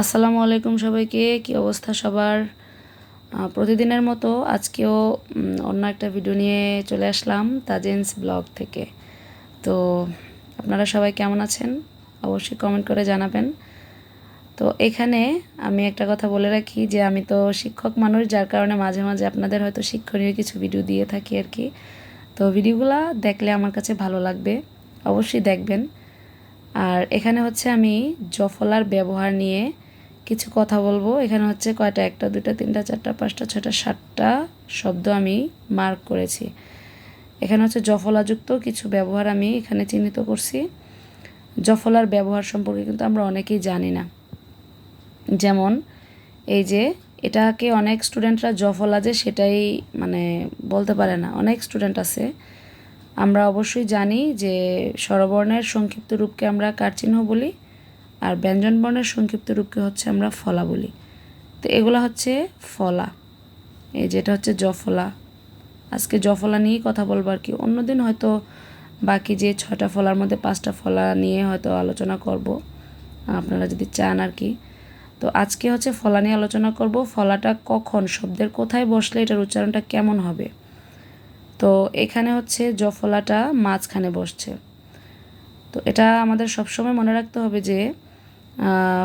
আসসালামু আলাইকুম সবাইকে, কি অবস্থা সবার? প্রতিদিনের মতো আজকেও অন্য একটা ভিডিও নিয়ে চলে আসলাম, তাজেন্স ব্লগ থেকে। তো আপনারা সবাই কেমন আছেন? অবশ্যই কমেন্ট করে জানাবেন। তো এখানে আমি একটা কথা বলে রাখি যে, আমি তো শিক্ষক মানুষ, যার কারণে মাঝে মাঝে আপনাদের হয়তো শিক্ষণীয় কিছু ভিডিও দিয়ে থাকি আর কি। তো ভিডিওগুলো দেখলে আমার কাছে ভালো লাগবে, অবশ্যই দেখবেন। আর এখানে হচ্ছে আমি জফলার ব্যবহার নিয়ে কিছু কথা বলব। এখানে হচ্ছে কয়টা? একটা দুটা তিনটা, চারটা, পাঁচটা, ছয়টা, সাতটা শব্দ আমি মার্ক করেছি। এখানে হচ্ছে জফলাযুক্ত কিছু ব্যবহার আমি এখানে চিহ্নিত করছি। জফলার ব্যবহার সম্পর্কে কিন্তু আমরা অনেকেই জানি না। যেমন এই যে, এটাকে অনেক স্টুডেন্টরা জফলা যে সেটাই মানে বলতে পারে না। অনেক স্টুডেন্ট আছে। আমরা অবশ্যই জানি যে স্বরবর্ণের সংক্ষিপ্ত রূপকে আমরা কারচিহ্ন বলি? আর ব্যঞ্জনবর্ণের সংক্ষিপ্ত রূপকে হচ্ছে আমরা ফলা বলি। তো এগুলো হচ্ছে ফলা। এই যেটা হচ্ছে জফলা। আজকে জফলা নিয়েই কথা বলব আর কি। অন্যদিন হয়তো বাকি যে ছটা ফলার মধ্যে পাঁচটা ফলা নিয়ে হয়তো আলোচনা করব। আপনারা যদি চান আর কি। তো আজকে হচ্ছে ফলা নিয়ে আলোচনা করব। ফলাটা কখন, শব্দের কোথায় বসলে এটার উচ্চারণটা কেমন হবে? তো এখানে হচ্ছে জফলাটা মাঝখানে বসছে। তো এটা আমাদের সবসময় মনে রাখতে হবে যে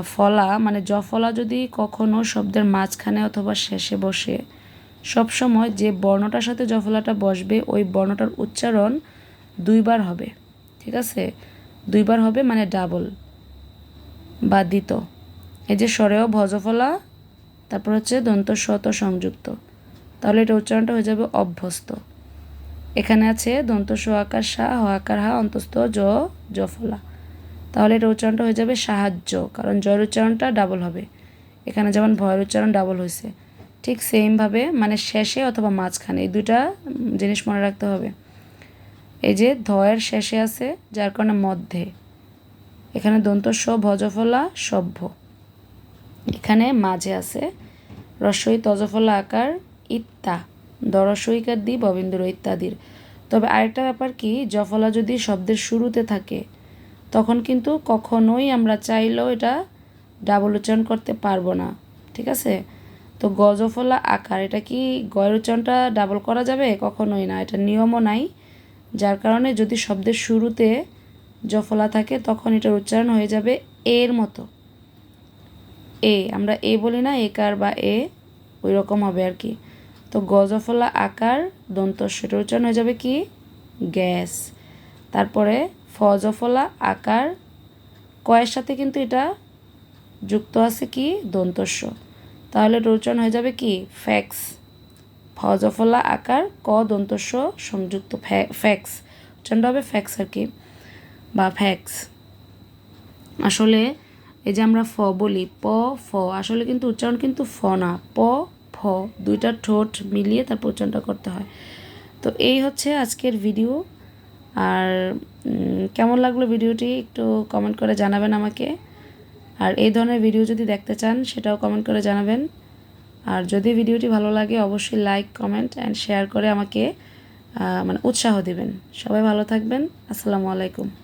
ফলা মানে জফলা যদি কখনো শব্দের মাঝখানে অথবা শেষে বসে সবসময় যে বর্ণটার সাথে জফলাটা বসবে, ওই বর্ণটার উচ্চারণ দুইবার হবে, ঠিক আছে? দুইবার হবে মানে ডাবল বা দ্বিত। এই যে স্বরেও ভজফলা তারপর হচ্ছে দন্ত শত সংযুক্ত। তাহলে এটা উচ্চারণটা হয়ে যাবে অভ্যস্ত। এখানে আছে দন্ত স আকার সা, হ আকার হা, অন্তস্থ, জ জফলা তাহলে এটা উচ্চারণটা হয়ে যাবে সাহায্য, কারণ জয়ের উচ্চারণটা ডাবল হবে। এখানে যেমন ভয়ের উচ্চারণ ডাবল হয়েছে। ঠিক সেমভাবে মানে শেষে অথবা মাঝখানে এই দুইটা জিনিস মনে রাখতে হবে। এই যে ধয়ের শেষে আছে, যার কারণে মধ্যে। এখানে দন্ত স ভজফলা, সভ্য। এখানে মাঝে আছে, রসই, তজফলা, আকার, ইত্তা। দরসইকার দি ববিন্দুর ইত্যাদির তবে আরেকটা ব্যাপার কি, জফলা যদি শব্দের শুরুতে থাকে তখন কিন্তু কখনোই আমরা চাইলেও এটা ডাবল উচ্চারণ করতে পারব না, ঠিক আছে? তো গজফলা আকার, এটা কি গয়ের উচ্চারণটা ডাবল করা যাবে? কখনোই না, এটা নিয়মও নাই। যার কারণে যদি শব্দের শুরুতে জফলা থাকে, তখন এটার উচ্চারণ হয়ে যাবে এর মতো। এ, আমরা এ বলি না একার বা এ ওই রকম হবে আর কি। তো গজফলা আকার দন্ত সেটার উচ্চারণ হয়ে যাবে কি? গ্যাস। তারপরে ফজফলা আকার কয়ের সাথে কিন্তু এটা যুক্ত আছে কি? দন্তস্য তাহলে উচ্চারণ হয়ে যাবে কি? ফ্যাক্স। ফজফলা আকার ক দন্তস্য সংযুক্ত ফ্যা- ফ্যাক্স। উচ্চারণটা হবে ফ্যাক্স আর কি, বা ফ্যাক্স। আসলে এই যে আমরা ফ বলি, প, ফ, আসলে কিন্তু উচ্চারণ কিন্তু ফ না, প, ফ, দুইটা ঠোঁট মিলিয়ে তারপর উচ্চারণটা করতে হয়। তো এই হচ্ছে আজকের ভিডিও আর কেমন লাগল ভিডিওটি একটু কমেন্ট করে জানাবেন আমাকে। আর এই ধরনের ভিডিও যদি দেখতে চান, সেটাও কমেন্ট করে জানাবেন। আর যদি ভিডিওটি ভালো লাগে, অবশ্যই লাইক কমেন্ট অ্যান্ড শেয়ার করে আমাকে মানে উৎসাহ দিবেন। সবাই ভালো থাকবেন। আসসালামু আলাইকুম।